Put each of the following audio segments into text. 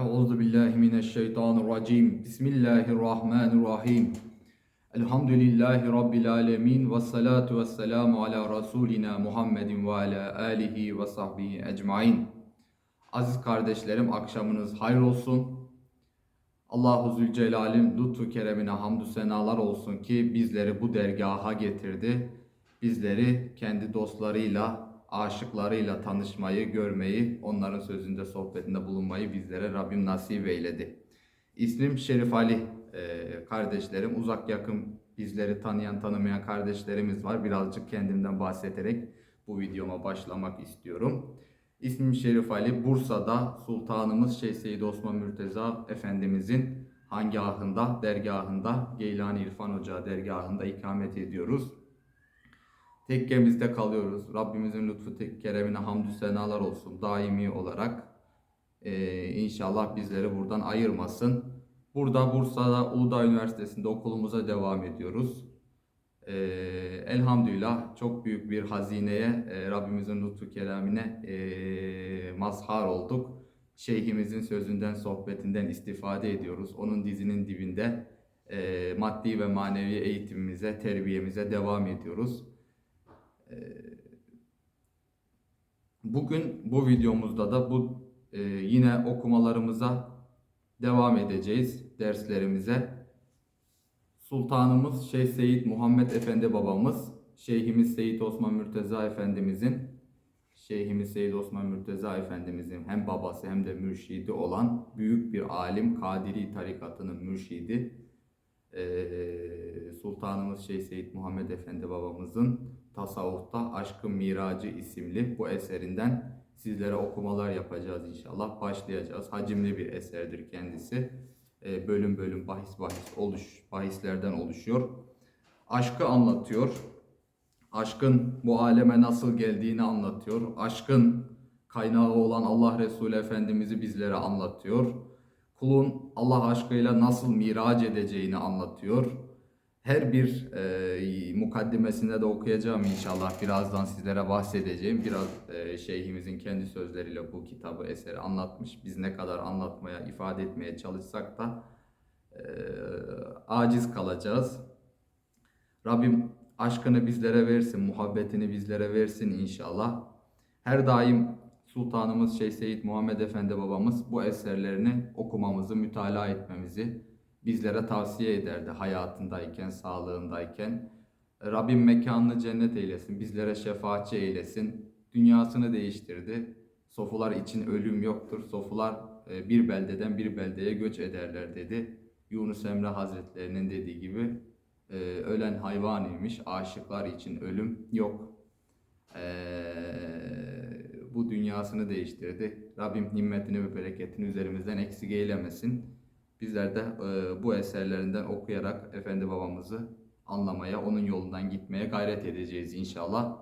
Euzu billahi mineşşeytanirracim. Bismillahirrahmanirrahim. Elhamdülillahi rabbil alamin ve salatu vesselamu ala rasulina Muhammedin ve ala alihi ve sahbihi ecmaîn. Aziz kardeşlerim akşamınız hayır olsun. Allahu Zülcelal'in lütfu keremine hamdü senalar olsun ki bizleri bu dergaha getirdi. Bizleri kendi dostlarıyla, aşıklarıyla tanışmayı, görmeyi, onların sözünde, sohbetinde bulunmayı bizlere Rabbim nasip eyledi. İsmim Şerif Ali Ee, kardeşlerim. Uzak yakın bizleri tanıyan, tanımayan kardeşlerimiz var. Birazcık kendimden bahsederek bu videoma başlamak istiyorum. İsmim Şerif Ali. Bursa'da Sultanımız Şeyh Seyyid Osman Mürteza Efendimizin hangahında, dergahında, Geylani İrfan Hoca dergahında ikamet ediyoruz. Tekkemizde kalıyoruz. Rabbimizin lütfu tek- keremine hamdü senalar olsun daimi olarak. Ee, inşallah bizleri buradan ayırmasın. Burada Bursa'da Uludağ Üniversitesi'nde okulumuza devam ediyoruz. Ee, elhamdülillah çok büyük bir hazineye, e, Rabbimizin lütfu keremine e, mazhar olduk. Şeyhimizin sözünden, sohbetinden istifade ediyoruz. Onun dizinin dibinde e, maddi ve manevi eğitimimize, terbiyemize devam ediyoruz. Bugün bu videomuzda da bu e, yine okumalarımıza devam edeceğiz derslerimize. Sultanımız Şeyh Seyyid Muhammed Efendi babamız, Şeyhimiz Seyyid Osman Mürteza Efendimizin, Şeyhimiz Seyyid Osman Mürteza Efendimizin hem babası hem de mürşidi olan büyük bir alim, Kadiri tarikatının mürşidi, ee, Sultanımız Şeyh Seyyid Muhammed Efendi babamızın Tasavvufta Aşkın Miracı isimli bu eserinden sizlere okumalar yapacağız inşallah. Başlayacağız. Hacimli bir eserdir kendisi. Ee, bölüm bölüm bahis bahis oluş bahislerden oluşuyor. Aşkı anlatıyor. Aşkın bu aleme nasıl geldiğini anlatıyor. Aşkın kaynağı olan Allah Resulü Efendimiz'i bizlere anlatıyor. Kulun Allah aşkıyla nasıl miraç edeceğini anlatıyor. Her bir e, mukaddimesinde de okuyacağım inşallah. Birazdan sizlere bahsedeceğim. Biraz e, şeyhimizin kendi sözleriyle bu kitabı, eseri anlatmış. Biz ne kadar anlatmaya, ifade etmeye çalışsak da e, aciz kalacağız. Rabbim aşkını bizlere versin, muhabbetini bizlere versin inşallah. Her daim Sultanımız Şeyh Seyyid Muhammed Efendi babamız bu eserlerini okumamızı, mütalaa etmemizi bizlere tavsiye ederdi hayatındayken, sağlığındayken. Rabbim mekanını cennet eylesin, bizlere şefaatçi eylesin. Dünyasını değiştirdi. Sofular için ölüm yoktur. Sofular e, bir beldeden bir beldeye göç ederler dedi. Yunus Emre Hazretlerinin dediği gibi e, ölen hayvan imiş, aşıklar için ölüm yok. Eee, bu dünyasını değiştirdi. Rabbim nimmetini ve bereketini üzerimizden eksik eylemesin. Bizler de e, bu eserlerinden okuyarak Efendi babamızı anlamaya, onun yolundan gitmeye gayret edeceğiz inşallah.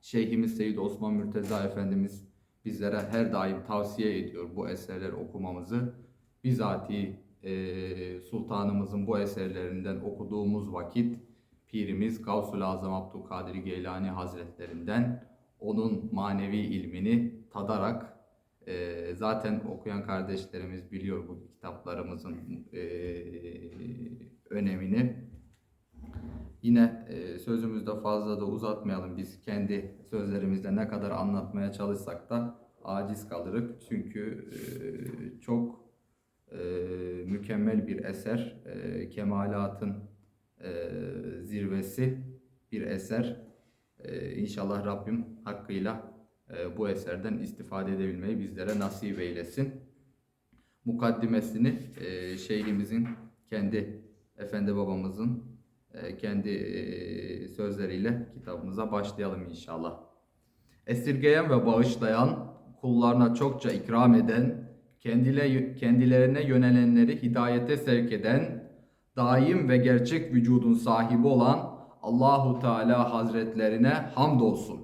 Şeyhimiz Seyyid Osman Mürteza Efendimiz bizlere her daim tavsiye ediyor bu eserleri okumamızı. Bizatihi e, sultanımızın bu eserlerinden okuduğumuz vakit Pirimiz Gavsul Azam Abdülkadir Geylani Hazretlerinden onun manevi ilmini tadarak e, zaten okuyan kardeşlerimiz biliyor bu kitaplarımızın e, önemini. Yine e, sözümüzde fazla da uzatmayalım. Biz kendi sözlerimizde ne kadar anlatmaya çalışsak da aciz kalırız. Çünkü e, çok e, mükemmel bir eser. E, kemalatın e, zirvesi bir eser. E, inşallah Rabbim hakkıyla e, bu eserden istifade edebilmeyi bizlere nasip eylesin. Mukaddimesini e, şeyhimizin kendi efendi babamızın e, kendi e, sözleriyle kitabımıza başlayalım inşallah. Esirgeyen ve bağışlayan, kullarına çokça ikram eden, kendile, kendilerine yönelenleri hidayete sevk eden, daim ve gerçek vücudun sahibi olan Allahu Teala Hazretlerine hamdolsun.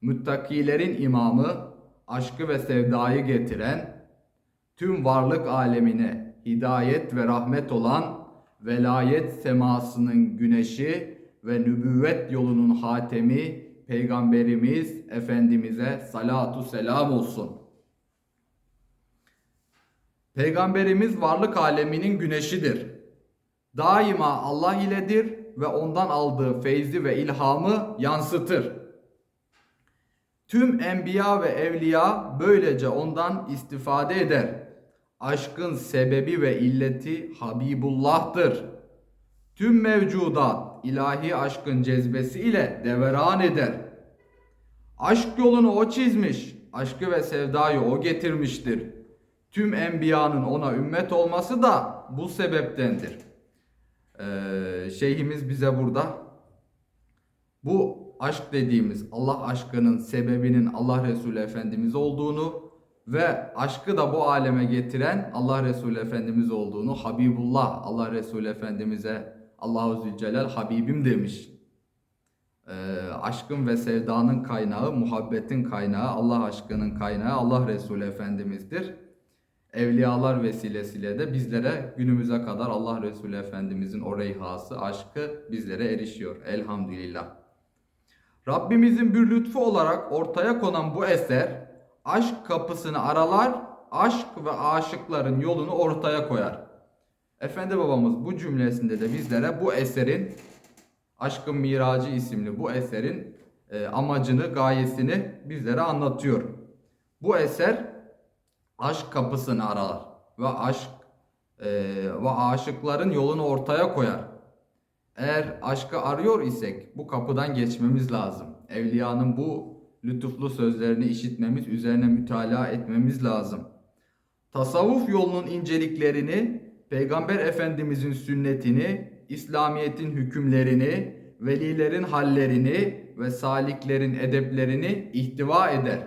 Müttakilerin imamı, aşkı ve sevdayı getiren, tüm varlık alemine hidayet ve rahmet olan velayet semasının güneşi ve nübüvvet yolunun hatemi Peygamberimiz Efendimiz'e salatu selam olsun. Peygamberimiz varlık aleminin güneşidir. Daima Allah iledir ve ondan aldığı feyzi ve ilhamı yansıtır. Tüm enbiya ve evliya böylece ondan istifade eder. Aşkın sebebi ve illeti Habibullah'tır. Tüm mevcudat ilahi aşkın cezbesi ile deveran eder. Aşk yolunu o çizmiş, aşkı ve sevdayı o getirmiştir. Tüm enbiyanın ona ümmet olması da bu sebeptendir. Ee, şeyhimiz bize burada bu aşk dediğimiz Allah aşkının sebebinin Allah Resulü Efendimiz olduğunu ve aşkı da bu aleme getiren Allah Resulü Efendimiz olduğunu Habibullah Allah Resulü Efendimiz'e Allahu Zülcelal Habibim demiş. Ee, aşkın ve sevdanın kaynağı, muhabbetin kaynağı, Allah aşkının kaynağı Allah Resulü Efendimiz'dir. Evliyalar vesilesiyle de bizlere günümüze kadar Allah Resulü Efendimiz'in o reyhası, aşkı bizlere erişiyor. Elhamdülillah. Rabbimizin bir lütfu olarak ortaya konan bu eser aşk kapısını aralar, aşk ve aşıkların yolunu ortaya koyar. Efendi babamız bu cümlesinde de bizlere bu eserin Aşkın Miracı isimli bu eserin e, amacını, gayesini bizlere anlatıyor. Bu eser aşk kapısını aralar ve aşk e, ve aşıkların yolunu ortaya koyar. Eğer aşkı arıyor isek bu kapıdan geçmemiz lazım. Evliyanın bu lütuflu sözlerini işitmemiz, üzerine mütalaa etmemiz lazım. Tasavvuf yolunun inceliklerini, Peygamber Efendimizin sünnetini, İslamiyet'in hükümlerini, velilerin hallerini ve saliklerin edeplerini ihtiva eder.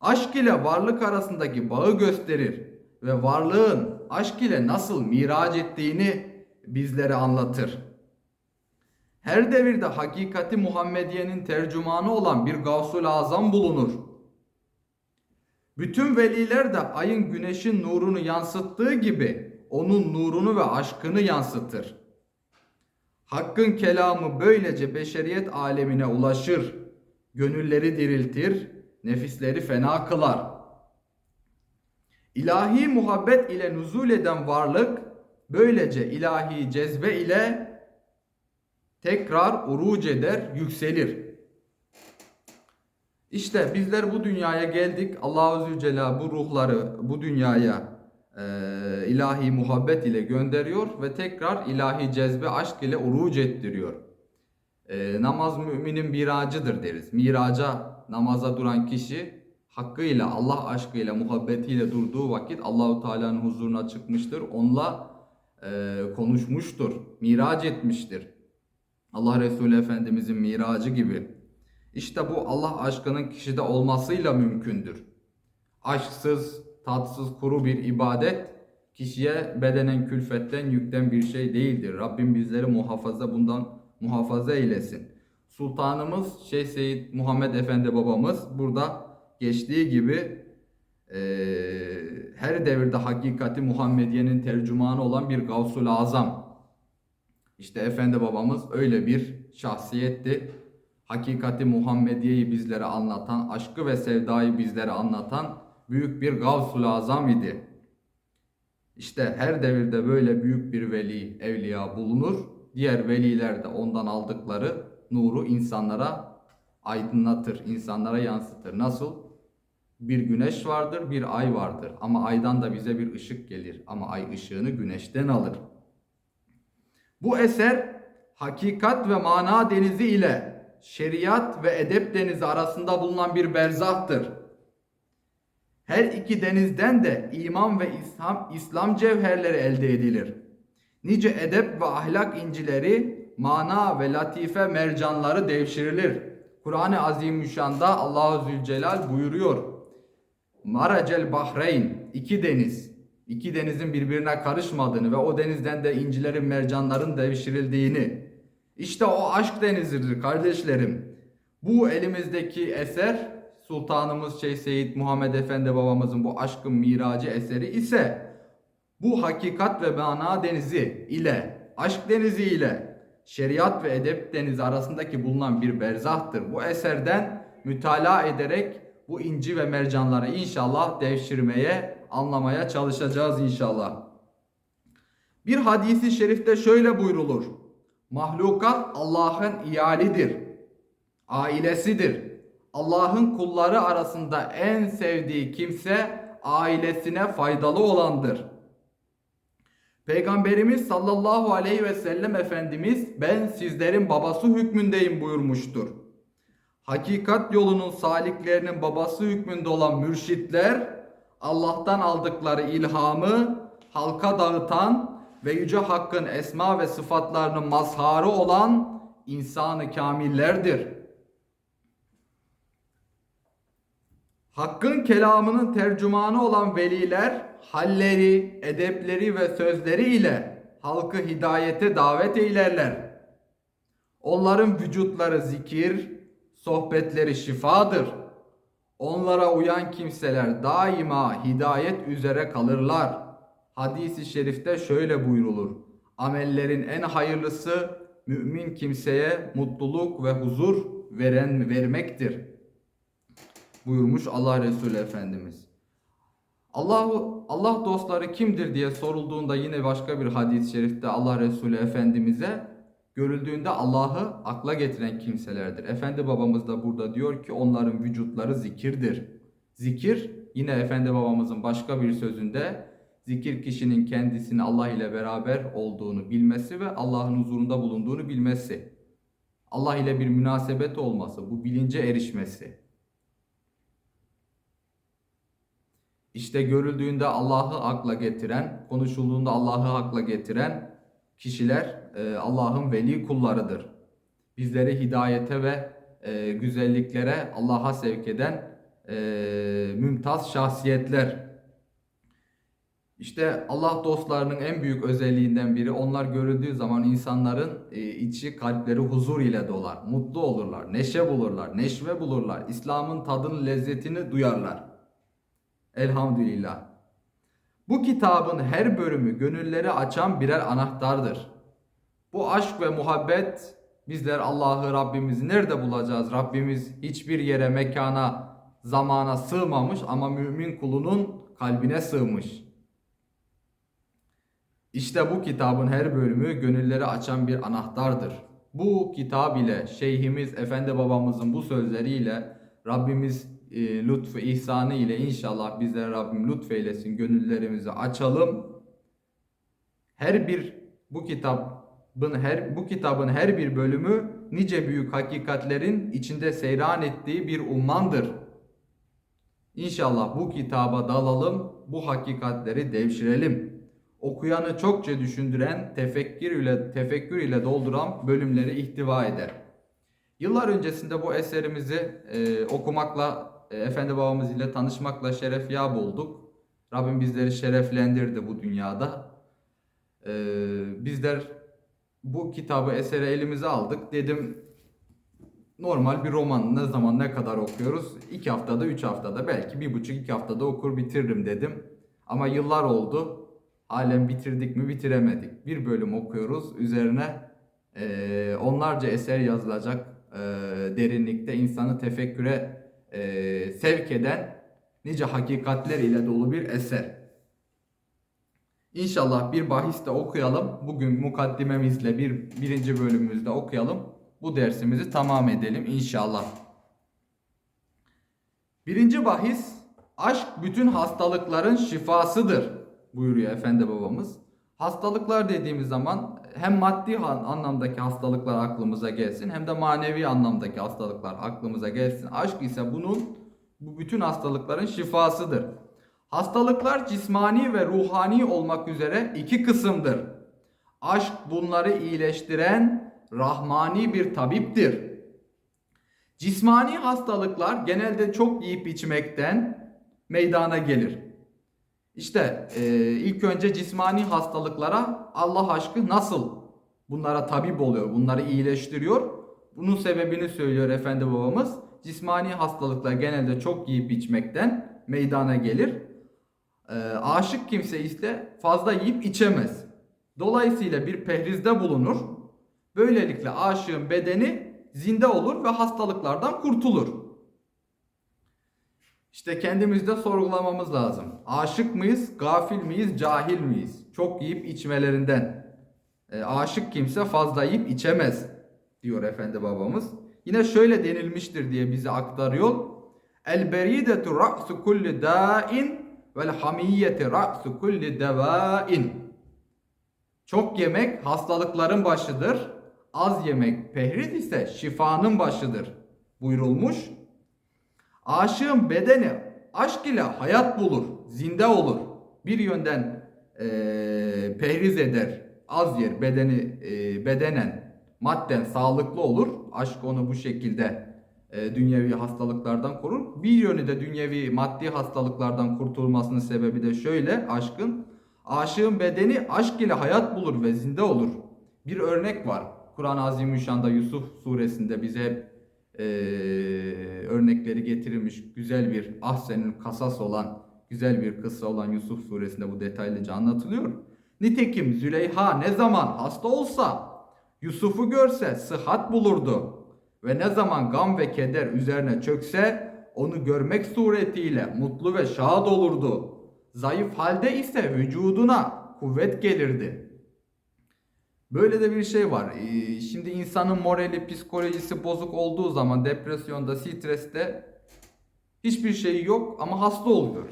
Aşk ile varlık arasındaki bağı gösterir ve varlığın aşk ile nasıl miraç ettiğini bizlere anlatır. Her devirde hakikati Muhammediye'nin tercümanı olan bir Gavsul Azam bulunur. Bütün veliler de ayın güneşin nurunu yansıttığı gibi onun nurunu ve aşkını yansıtır. Hakkın kelamı böylece beşeriyet alemine ulaşır, gönülleri diriltir, nefisleri fena kılar. İlahi muhabbet ile nuzul eden varlık böylece ilahi cezbe ile tekrar uruc eder, yükselir. İşte bizler bu dünyaya geldik. Allahu Zülcelal bu ruhları bu dünyaya e, ilahi muhabbet ile gönderiyor ve tekrar ilahi cezbe aşk ile uruc ettiriyor. E, namaz müminin miracıdır deriz. Miraca namaza duran kişi hakkıyla Allah aşkıyla muhabbetiyle durduğu vakit Allahu Teala'nın huzuruna çıkmıştır. Onunla e, konuşmuştur. Miraç etmiştir. Allah Resulü Efendimizin miracı gibi. İşte bu Allah aşkının kişide olmasıyla mümkündür. Aşksız, tatsız, kuru bir ibadet kişiye bedenen külfetten, yükten bir şey değildir. Rabbim bizleri muhafaza bundan muhafaza eylesin. Sultanımız Şeyh Seyyid Muhammed Efendi babamız burada geçtiği gibi e, her devirde hakikati Muhammediye'nin tercümanı olan bir Gavsul Azam. İşte Efendi babamız öyle bir şahsiyetti. Hakikati Muhammediye'yi bizlere anlatan, aşkı ve sevdayı bizlere anlatan büyük bir Gavsul Azam idi. İşte her devirde böyle büyük bir veli, evliya bulunur. Diğer veliler de ondan aldıkları nuru insanlara aydınlatır, insanlara yansıtır. Nasıl? Bir güneş vardır, bir ay vardır. Ama aydan da bize bir ışık gelir. Ama ay ışığını güneşten alır. Bu eser hakikat ve mana denizi ile şeriat ve edep denizi arasında bulunan bir berzahtır. Her iki denizden de iman ve İslam, İslam cevherleri elde edilir. Nice edep ve ahlak incileri, mana ve latife mercanları devşirilir. Kur'an-ı Azimüşşan'da Allahu Zülcelal buyuruyor. Maracel Bahreyn, iki deniz. İki denizin birbirine karışmadığını ve o denizden de incilerin, mercanların devşirildiğini. İşte o aşk denizidir kardeşlerim. Bu elimizdeki eser Sultanımız Şeyh Seyyid Muhammed Efendi babamızın bu aşkın miracı eseri ise bu hakikat ve mana denizi ile, aşk denizi ile şeriat ve edep denizi arasındaki bulunan bir berzahtır. Bu eserden mütalaa ederek bu inci ve mercanları inşallah devşirmeye anlamaya çalışacağız inşallah. Bir hadisi şerifte şöyle buyrulur. Mahlukat Allah'ın iyalidir, ailesidir. Allah'ın kulları arasında en sevdiği kimse ailesine faydalı olandır. Peygamberimiz sallallahu aleyhi ve sellem Efendimiz ben sizlerin babası hükmündeyim buyurmuştur. Hakikat yolunun saliklerinin babası hükmünde olan mürşitler Allah'tan aldıkları ilhamı halka dağıtan ve Yüce Hakk'ın esma ve sıfatlarının mazharı olan insanı kamillerdir. Hakk'ın kelamının tercümanı olan veliler halleri, edepleri ve sözleri ile halkı hidayete davet eylerler. Onların vücutları zikir, sohbetleri şifadır. Onlara uyan kimseler daima hidayet üzere kalırlar. Hadis-i şerifte şöyle buyrulur. Amellerin en hayırlısı mümin kimseye mutluluk ve huzur veren vermektir. Buyurmuş Allah Resulü Efendimiz. Allahu Allah dostları kimdir diye sorulduğunda yine başka bir hadis-i şerifte Allah Resulü Efendimiz'e görüldüğünde Allah'ı akla getiren kimselerdir. Efendi babamız da burada diyor ki onların vücutları zikirdir. Zikir yine Efendi babamızın başka bir sözünde zikir kişinin kendisini Allah ile beraber olduğunu bilmesi ve Allah'ın huzurunda bulunduğunu bilmesi. Allah ile bir münasebet olması, bu bilince erişmesi. İşte görüldüğünde Allah'ı akla getiren, konuşulduğunda Allah'ı akla getiren kişiler e, Allah'ın veli kullarıdır. Bizleri hidayete ve e, güzelliklere Allah'a sevk eden e, mümtaz şahsiyetler. İşte Allah dostlarının en büyük özelliğinden biri onlar görüldüğü zaman insanların içi kalpleri huzur ile dolar. Mutlu olurlar, neşe bulurlar, neşve bulurlar. İslam'ın tadını, lezzetini duyarlar. Elhamdülillah. Bu kitabın her bölümü gönülleri açan birer anahtardır. Bu aşk ve muhabbet bizler Allah'ı Rabbimizi nerede bulacağız? Rabbimiz hiçbir yere, mekana, zamana sığmamış ama mümin kulunun kalbine sığmış. İşte bu kitabın her bölümü gönülleri açan bir anahtardır. Bu kitap ile Şeyhimiz Efendi babamızın bu sözleriyle Rabbimiz e, lütfu ihsanı ile inşallah bizlere Rabbim lütfeylesin gönüllerimizi açalım. Her bir bu kitabın her bu kitabın her bir bölümü nice büyük hakikatlerin içinde seyran ettiği bir ummandır. İnşallah bu kitaba dalalım, bu hakikatleri devşirelim. Okuyanı çokça düşündüren, tefekkür ile tefekkür ile dolduran bölümleri ihtiva eder. Yıllar öncesinde bu eserimizi e, okumakla e, Efendi babamız ile tanışmakla şeref yap olduk. Rabbim bizleri şereflendirdi bu dünyada. E, bizler bu kitabı eseri elimize aldık. Dedim normal bir roman ne zaman ne kadar okuyoruz? İki haftada, üç haftada, belki bir buçuk iki haftada okur bitiririm dedim. Ama yıllar oldu. Halen bitirdik mi bitiremedik. Bir bölüm okuyoruz. Üzerine e, onlarca eser yazılacak e, derinlikte insanı tefekküre e, sevk eden nice hakikatler ile dolu bir eser. İnşallah bir bahis de okuyalım. Bugün mukaddimemizle bir birinci bölümümüzde okuyalım. Bu dersimizi tamam edelim inşallah. Birinci bahis aşk bütün hastalıkların şifasıdır buyuruyor Efendi babamız. Hastalıklar dediğimiz zaman hem maddi anlamdaki hastalıklar aklımıza gelsin hem de manevi anlamdaki hastalıklar aklımıza gelsin. Aşk ise bunun bu bütün hastalıkların şifasıdır. Hastalıklar cismani ve ruhani olmak üzere iki kısımdır. Aşk bunları iyileştiren rahmani bir tabiptir. Cismani hastalıklar genelde çok yiyip içmekten meydana gelir. İşte e, ilk önce cismani hastalıklara Allah aşkı nasıl bunlara tabip oluyor, bunları iyileştiriyor. Bunun sebebini söylüyor Efendi babamız. Cismani hastalıklar genelde çok yiyip içmekten meydana gelir. E, aşık kimse ise fazla yiyip içemez. Dolayısıyla bir pehrizde bulunur. Böylelikle aşığın bedeni zinde olur ve hastalıklardan kurtulur. İşte kendimizde sorgulamamız lazım. Aşık mıyız, gafil miyiz, cahil miyiz? Çok yiyip içmelerinden. E, aşık kimse fazla yiyip içemez diyor efendi babamız. Yine şöyle denilmiştir diye bize aktarıyor. El beridetu ra'su kulli da'in vel hamiyeti ra'su kulli devain. Çok yemek hastalıkların başıdır. Az yemek pehriz ise şifanın başıdır buyurulmuş. Aşığın bedeni aşk ile hayat bulur, zinde olur. Bir yönden eee pehriz eder, az yer, bedeni eee, bedenen, madden sağlıklı olur. Aşk onu bu şekilde eee, dünyevi hastalıklardan korur. Bir yönü de dünyevi maddi hastalıklardan kurtulmasının sebebi de şöyle aşkın. Aşığın bedeni aşk ile hayat bulur ve zinde olur. Bir örnek var. Kur'an-ı Azimüşşan'da Yusuf suresinde bize hep eee, örnekleri getirilmiş güzel bir ahsenin kasas olan güzel bir kıssa olan Yusuf suresinde bu detaylıca anlatılıyor. Nitekim Züleyha ne zaman hasta olsa Yusuf'u görse sıhhat bulurdu ve ne zaman gam ve keder üzerine çökse onu görmek suretiyle mutlu ve şad olurdu. Zayıf halde ise vücuduna kuvvet gelirdi. Böyle de bir şey var. Ee, Şimdi insanın morali, psikolojisi bozuk olduğu zaman depresyonda, streste hiçbir şey yok ama hasta oluyor.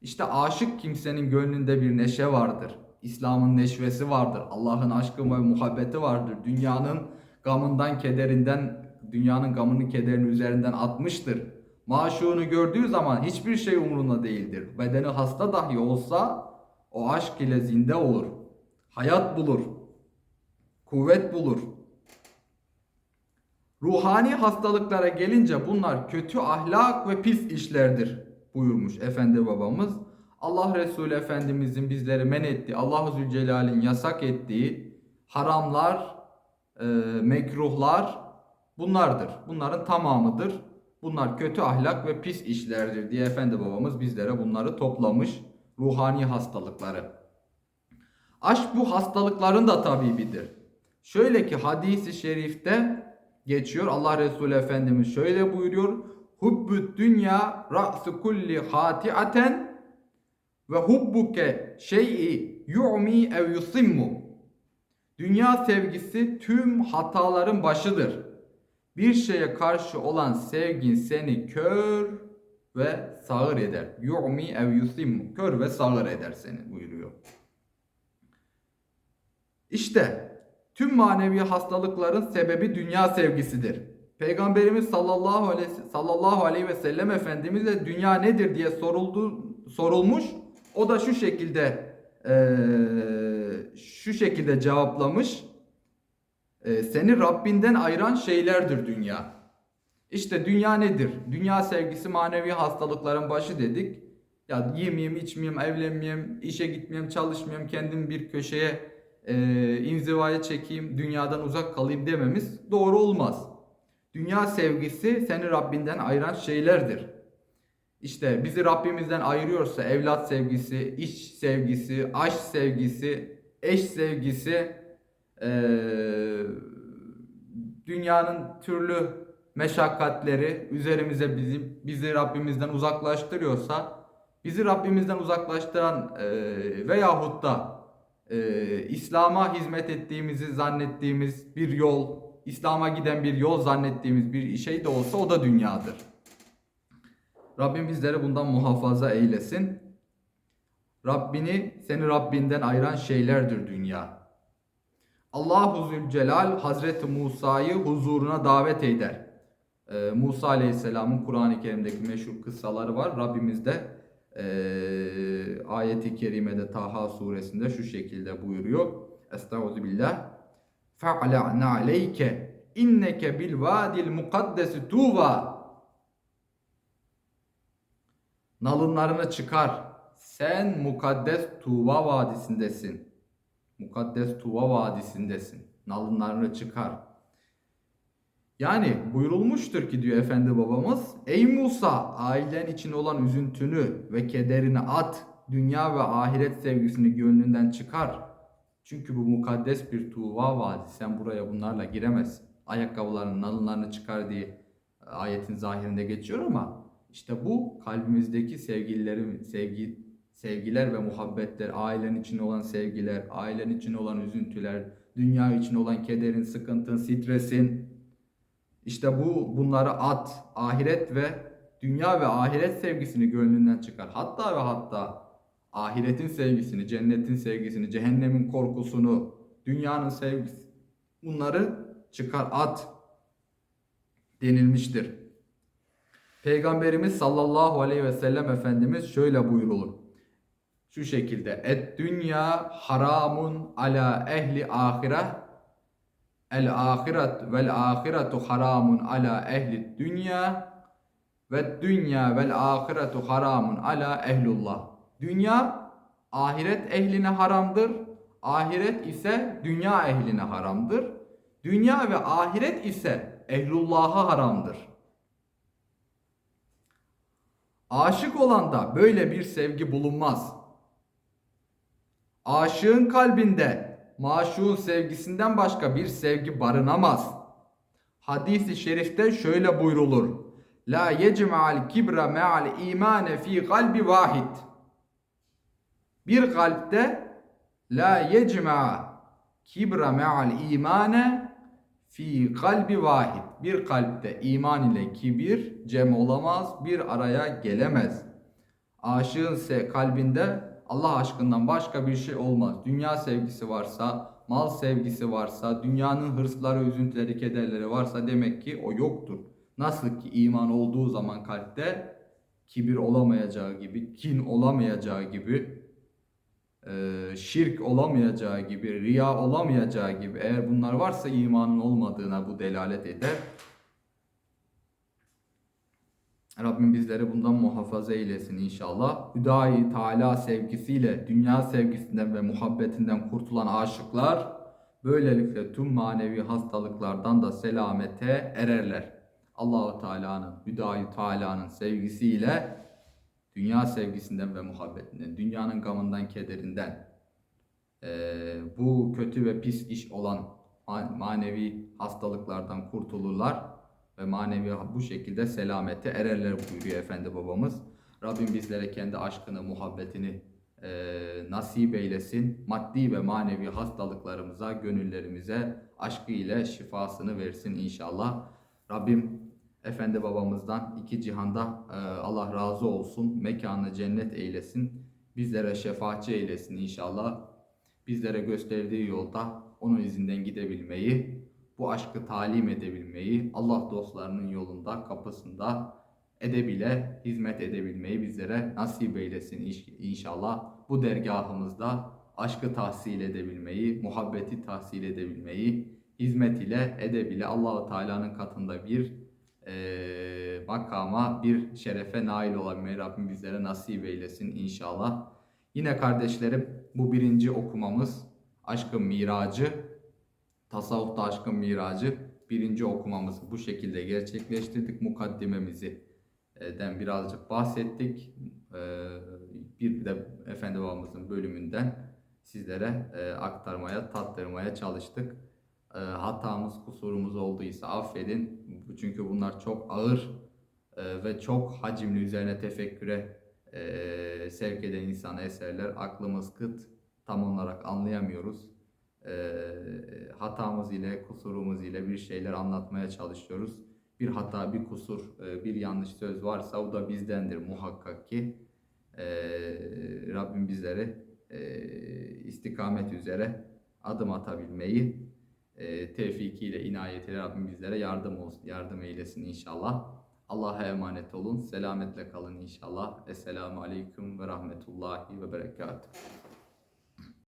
İşte aşık kimsenin gönlünde bir neşe vardır. İslam'ın neşvesi vardır. Allah'ın aşkı ve muhabbeti vardır. Dünyanın gamından, kederinden, dünyanın gamını, kederini üzerinden atmıştır. Maşuğunu gördüğü zaman hiçbir şey umurunda değildir. Bedeni hasta dahi olsa o aşk ile zinde olur. Hayat bulur. Kuvvet bulur. Ruhani hastalıklara gelince bunlar kötü ahlak ve pis işlerdir buyurmuş Efendi babamız. Allah Resulü Efendimizin bizleri men ettiği, Allah Zülcelal'in yasak ettiği haramlar, e, mekruhlar bunlardır. Bunların tamamıdır. Bunlar kötü ahlak ve pis işlerdir diye Efendi babamız bizlere bunları toplamış. Ruhani hastalıkları. Aşk bu hastalıkların da tabibidir. Şöyle ki hadisi şerifte geçiyor. Allah Resulü Efendimiz şöyle buyuruyor. Hubbü dünya ra'su kulli hatiaten ve hubbuke şey'i yu'mi ev yusimmu. Dünya sevgisi tüm hataların başıdır. Bir şeye karşı olan sevgin seni kör ve sağır eder. Yu'mi ev yusimmu. Kör ve sağır eder seni buyuruyor. İşte tüm manevi hastalıkların sebebi dünya sevgisidir. Peygamberimiz sallallahu aleyhi, sallallahu aleyhi ve sellem Efendimiz'e dünya nedir diye soruldu, sorulmuş. O da şu şekilde eee, şu şekilde cevaplamış. Eee, seni Rabbinden ayıran şeylerdir dünya. İşte dünya nedir? Dünya sevgisi manevi hastalıkların başı dedik. Ya yemeyeyim, içmeyeyim, evlenmeyeyim, işe gitmeyeyim, çalışmayayım, kendim bir köşeye e, inzivaya çekeyim, dünyadan uzak kalayım dememiz doğru olmaz. Dünya sevgisi seni Rabbinden ayıran şeylerdir. İşte bizi Rabbimizden ayırıyorsa evlat sevgisi, iş sevgisi, aşk sevgisi, eş sevgisi, e, dünyanın türlü meşakkatleri üzerimize bizi, bizi Rabbimizden uzaklaştırıyorsa, bizi Rabbimizden uzaklaştıran e, veyahut da e, İslam'a hizmet ettiğimizi zannettiğimiz bir yol, İslam'a giden bir yol zannettiğimiz bir şey de olsa o da dünyadır. Rabbim bizleri bundan muhafaza eylesin. Rabbini, seni Rabbinden ayıran şeylerdir dünya. Allahu Zülcelal Hazreti Musa'yı huzuruna davet eder. Ee, Musa Aleyhisselam'ın Kur'an-ı Kerim'deki meşhur kıssaları var. Rabbimiz de e, ayeti kerimede Taha suresinde şu şekilde buyuruyor. Estaizu billah. Fe'la'na aleyke inneke bil vadil mukaddesi tuva. Nalınlarını çıkar. Sen mukaddes Tuva vadisindesin. Mukaddes Tuva vadisindesin. Nalınlarını çıkar. Yani buyurulmuştur ki diyor efendi babamız. Ey Musa ailen için olan üzüntünü ve kederini at. Dünya ve ahiret sevgisini gönlünden çıkar. Çünkü bu mukaddes bir tuva vadi. Sen buraya bunlarla giremezsin. Ayakkabılarının nalınlarını çıkar diye ayetin zahirinde geçiyor ama İşte bu kalbimizdeki sevgililerin sevgi sevgiler ve muhabbetler, ailenin içinde olan sevgiler, ailenin içinde olan üzüntüler, dünya için olan kederin, sıkıntın, stresin. İşte bu bunları at, ahiret ve dünya ve ahiret sevgisini gönlünden çıkar. Hatta ve hatta ahiretin sevgisini, cennetin sevgisini, cehennemin korkusunu, dünyanın sevgisi bunları çıkar at denilmiştir. Peygamberimiz sallallahu aleyhi ve sellem Efendimiz şöyle buyurulur. Şu şekilde et dünya haramun ala ehli ahire el ahiret vel ahiretu haramun ala ehli dünya ve dünya vel ahiretu haramun ala ehlullah. Dünya ahiret ehline haramdır. Ahiret ise dünya ehline haramdır. Dünya ve ahiret ise ehlullah'a haramdır. Aşık olanda böyle bir sevgi bulunmaz. Aşığın kalbinde maşuğun sevgisinden başka bir sevgi barınamaz. Hadis-i şerifte şöyle buyrulur. La yecma'al kibra me'al imane fi kalbi vahid. Bir kalpte la yecma kibra me'al imane fi kalbi vahid. Bir kalpte iman ile kibir cem olamaz, bir araya gelemez. Aşığın ise kalbinde Allah aşkından başka bir şey olmaz. Dünya sevgisi varsa, mal sevgisi varsa, dünyanın hırsları, üzüntüleri, kederleri varsa demek ki o yoktur. Nasıl ki iman olduğu zaman kalpte kibir olamayacağı gibi, kin olamayacağı gibi, e, şirk olamayacağı gibi, riya olamayacağı gibi eğer bunlar varsa imanın olmadığına bu delalet eder. Rabbim bizleri bundan muhafaza eylesin inşallah. Hüdayi Teala sevgisiyle dünya sevgisinden ve muhabbetinden kurtulan aşıklar böylelikle tüm manevi hastalıklardan da selamete ererler. Allahu Teala'nın, Hüdayi Teala'nın sevgisiyle dünya sevgisinden ve muhabbetinden, dünyanın gamından, kederinden, eee, bu kötü ve pis iş olan ma- manevi hastalıklardan kurtulurlar ve manevi bu şekilde selamete ererler buyuruyor Efendi babamız. Rabbim bizlere kendi aşkını, muhabbetini eee, nasip eylesin. Maddi ve manevi hastalıklarımıza, gönüllerimize aşkı ile şifasını versin inşallah. Rabbim Efendi babamızdan iki cihanda eee, Allah razı olsun. Mekanını cennet eylesin. Bizlere şefaatçi eylesin inşallah. Bizlere gösterdiği yolda onun izinden gidebilmeyi, bu aşkı talim edebilmeyi, Allah dostlarının yolunda, kapısında edebile hizmet edebilmeyi bizlere nasip eylesin inşallah. Bu dergahımızda aşkı tahsil edebilmeyi, muhabbeti tahsil edebilmeyi, hizmet ile edeb ile Allahu Teala'nın katında bir eee, makama, bir şerefe nail olabilmeyi Rabbim bizlere nasip eylesin inşallah. Yine kardeşlerim bu birinci okumamız Aşkın Miracı, Tasavvufta Aşkın Miracı birinci okumamızı bu şekilde gerçekleştirdik. Mukaddimemizi e, den birazcık bahsettik. Ee, Bir de Efendi Babamızın bölümünden sizlere e, aktarmaya, tattırmaya çalıştık. Hatamız, kusurumuz olduysa affedin. Çünkü bunlar çok ağır e, ve çok hacimli üzerine tefekküre e, sevk eden insana eserler. Aklımız kıt, tam olarak anlayamıyoruz. E, hatamız ile, kusurumuz ile bir şeyler anlatmaya çalışıyoruz. Bir hata, bir kusur, e, bir yanlış söz varsa o da bizdendir muhakkak ki. E, Rabbim bizleri e, istikamet üzere adım atabilmeyi e, tevfikiyle, inayetiyle Rabbim bizlere yardım olsun, yardım eylesin inşallah. Allah'a emanet olun. Selametle kalın inşallah. Esselamu Aleyküm ve Rahmetullahi ve Berekatuhu.